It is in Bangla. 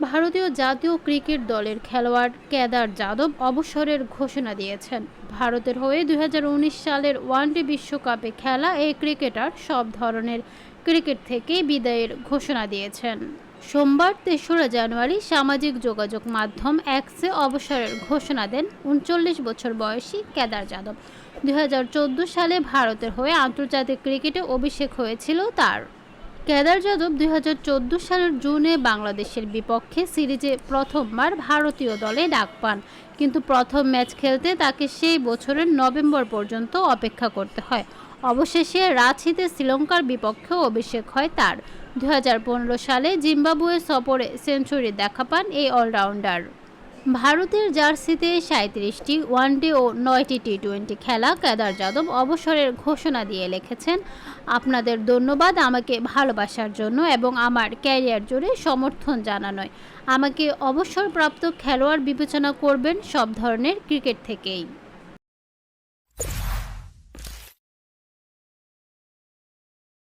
ভারতীয় জাতীয় ক্রিকেট দলের খেলোয়াড় কেদার যাদব অবসরের ঘোষণা দিয়েছেন। ভারতের হয়ে দু হাজার উনিশ সালের ওয়ানডে বিশ্বকাপে খেলা এই ক্রিকেটার সব ধরনের ক্রিকেট থেকে বিদায়ের ঘোষণা দিয়েছেন। সোমবার তেসরা জানুয়ারি সামাজিক যোগাযোগ মাধ্যম এক্সে অবসরের ঘোষণা দেন উনচল্লিশ বছর বয়সী কেদার যাদব। দুই হাজার চোদ্দ সালে ভারতের হয়ে আন্তর্জাতিক ক্রিকেটে অভিষেক হয়েছিল তার। কেদার যাদব দুই হাজার চোদ্দ সালের জুনে বাংলাদেশের বিপক্ষে সিরিজে প্রথমবার ভারতীয় দলে ডাক পান। কিন্তু প্রথম ম্যাচ খেলতে তাকে সেই বছরের নভেম্বর পর্যন্ত অপেক্ষা করতে হয়। অবশেষে রাঁচিতে শ্রীলঙ্কার বিপক্ষে অভিষেক হয় তার। দুই হাজার পনেরো সালে জিম্বাবুয়ে সফরে সেঞ্চুরি দেখা পান এই অলরাউন্ডার। ভারতের জার্সিতে সাঁত্রিশটি ওয়ানডে ও নয়টি টি টোয়েন্টি খেলা কেদার যাদব অবসরের ঘোষণা দিয়ে লিখেছেন। আপনাদের ধন্যবাদ আমাকে ভালোবাসার জন্য এবং আমার ক্যারিয়ার জুড়ে সমর্থন জানানোয়। আমাকে অবসরপ্রাপ্ত খেলোয়াড় বিবেচনা করবেন সব ধরনের ক্রিকেট থেকেই।